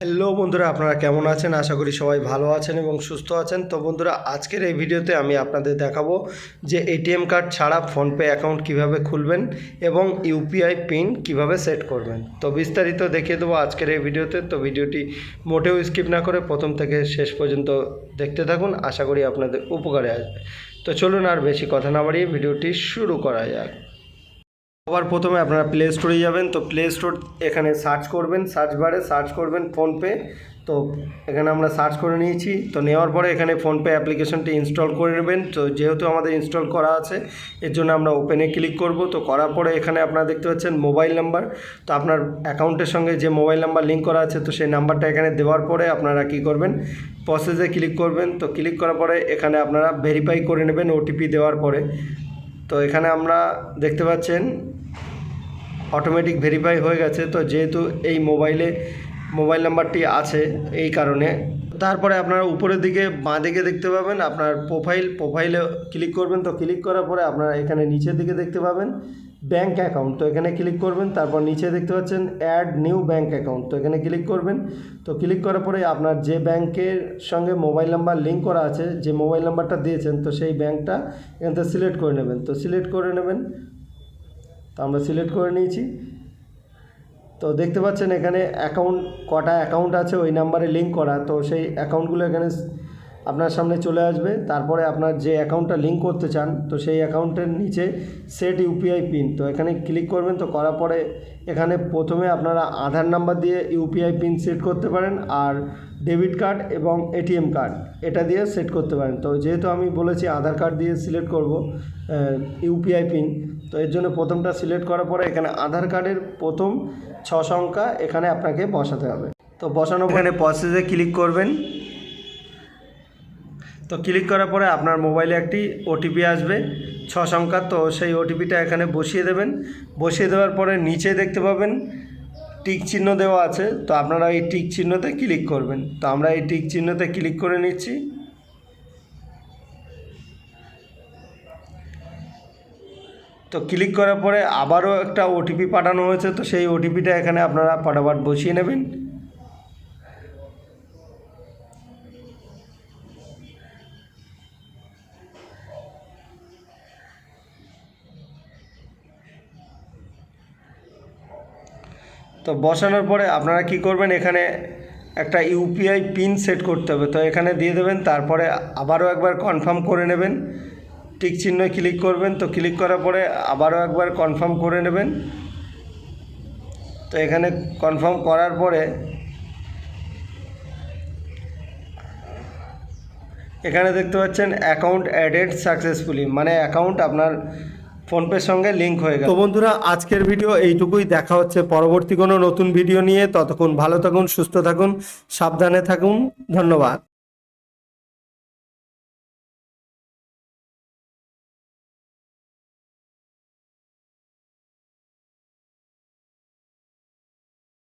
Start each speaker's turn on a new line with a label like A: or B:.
A: Hello বন্ধুরা, আপনারা কেমন আছেন? আশা করি সবাই ভালো আছেন এবং সুস্থ আছেন। তো বন্ধুরা, আজকের এই ভিডিওতে আমি আপনাদের দেখাবো যে এটিএম কার্ড ছাড়া ফোনপে অ্যাকাউন্ট কীভাবে খুলবেন এবং ইউপিআই পিন কীভাবে সেট করবেন। তো বিস্তারিত দেখিয়ে দেবো আজকের এই ভিডিওতে। তো ভিডিওটি মোটেও স্কিপ না করে প্রথম থেকে শেষ পর্যন্ত দেখতে থাকুন, আশা করি আপনাদের উপকারে আসবে। তো চলুন আর বেশি কথা না বাড়িয়ে ভিডিওটি শুরু করা যাক। সবার প্রথমে আপনারা প্লে স্টোরে যাবেন, তো প্লে স্টোর এখানে সার্চ করবেন সার্চ বারে সার্চ করবেন ফোনপে তো এখানে আমরা সার্চ করে নিয়েছি, তো নেওয়ার পরে এখানে ফোনপে অ্যাপ্লিকেশনটি ইনস্টল করে নেবেন, তো যেহেতু আমাদের ইনস্টল করা আছে, এর জন্য আমরা ওপেনে ক্লিক করব, তো করার পরে এখানে আপনারা দেখতে পাচ্ছেন মোবাইল নাম্বার তো আপনার অ্যাকাউন্টের সঙ্গে যে মোবাইল নাম্বার লিঙ্ক করা আছে, তো সেই নাম্বারটা এখানে দেওয়ার পরে আপনারা কি করবেন প্রসেসে ক্লিক করবেন, তো ক্লিক করার পরে এখানে আপনারা ভেরিফাই করে নেবেন ওটিপি দেওয়ার পরে তো এখানে আমরা দেখতে পাচ্ছেন অটোমেটিক ভেরিফাই হয়ে গেছে। তো যেহেতু এই মোবাইলে মোবাইল নাম্বারটি আছে এই কারণে। তারপরে আপনারা উপরের দিকে বাঁ দিকে দেখতে পাবেন, আপনার প্রোফাইল প্রোফাইলে ক্লিক করবেন। তো ক্লিক করার পরে আপনারা এখানে নিচের দিকে দেখতে পাবেন ব্যাঙ্ক অ্যাকাউন্ট তো এখানে ক্লিক করবেন, তারপর নিচে দেখতে পাচ্ছেন অ্যাড নিউ ব্যাঙ্ক অ্যাকাউন্ট তো এখানে ক্লিক করবেন, তো ক্লিক করার পরে আপনার যে ব্যাংকের সঙ্গে মোবাইল নাম্বার লিঙ্ক করা আছে, যে মোবাইল নাম্বারটা দিয়েছেন, তো সেই ব্যাংকটা এখান থেকে সিলেক্ট করে নেবেন। তো সিলেক্ট করে নেবেন, তো আমরা সিলেক্ট করে নিয়েছি। তো দেখতে পাচ্ছেন এখানে অ্যাকাউন্ট কটা অ্যাকাউন্ট আছে ওই নাম্বারে লিঙ্ক করা। তো সেই অ্যাকাউন্টগুলো এখানে আপনার সামনে চলে আসবে। তারপরে আপনার যে অ্যাকাউন্টটা লিঙ্ক করতে চান, তো সেই অ্যাকাউন্টের নিচে সেট ইউপিআই পিন তো এখানে ক্লিক করবেন, তো করার পরে এখানে প্রথমে আপনারা আধার নাম্বার দিয়ে ইউপিআই পিন সেট করতে পারেন আর ডেবিট কার্ড এবং এটিএম কার্ড এটা দিয়ে সেট করতে পারেন। তো যেহেতু আমি বলেছি আধার কার্ড দিয়ে সিলেক্ট করব ইউপিআই পিন তো এর জন্য প্রথমটা সিলেক্ট করার পরে এখানে আধার কার্ডের প্রথম ছ সংখ্যা এখানে আপনাকে বসাতে হবে। তো বসানো এখানে প্রসেসে ক্লিক করবেন। তো ক্লিক করার পরে আপনার মোবাইলে একটি ওটিপি আসবে, ছ সংখ্যার তো সেই ওটিপিটা এখানে বসিয়ে দেবেন। বসিয়ে দেওয়ার পরে নিচে দেখতে পাবেন, টিক চিহ্ন দেওয়া আছে, তো আপনারা এই টিক চিহ্নতে ক্লিক করবেন। তো আমরা এই টিক চিহ্নতে ক্লিক করে নিচ্ছি। তো ক্লিক করার পরে আবারও একটা ওটিপি পাঠানো হয়েছে, তো সেই ওটিপিটা এখানে আপনারা ফটাফট বসিয়ে নেবেন। তো বসানোর পরে আপনারা কি করবেন, এখানে একটা ইউপিআই পিন সেট করতে হবে। তো এখানে দিয়ে দেবেন, তারপরে আবারও একবার কনফার্ম করে নেবেন। টিক চিহ্ন ক্লিক করবেন, তো ক্লিক করার পরে আবারও একবার কনফার্ম করে নেবেন। তো এখানে কনফার্ম করার পরে এখানে দেখতে পাচ্ছেন, অ্যাকাউন্ট অ্যাডেড সাকসেসফুলি। মানে অ্যাকাউন্ট আপনার ফোনপের সঙ্গে লিঙ্ক হয়ে গেল। তো বন্ধুরা, আজকের ভিডিও এইটুকুই। দেখা হচ্ছে পরবর্তী কোনো নতুন ভিডিও নিয়ে। ততক্ষণ ভালো থাকুন, সুস্থ থাকুন, সাবধানে থাকুন। ধন্যবাদ।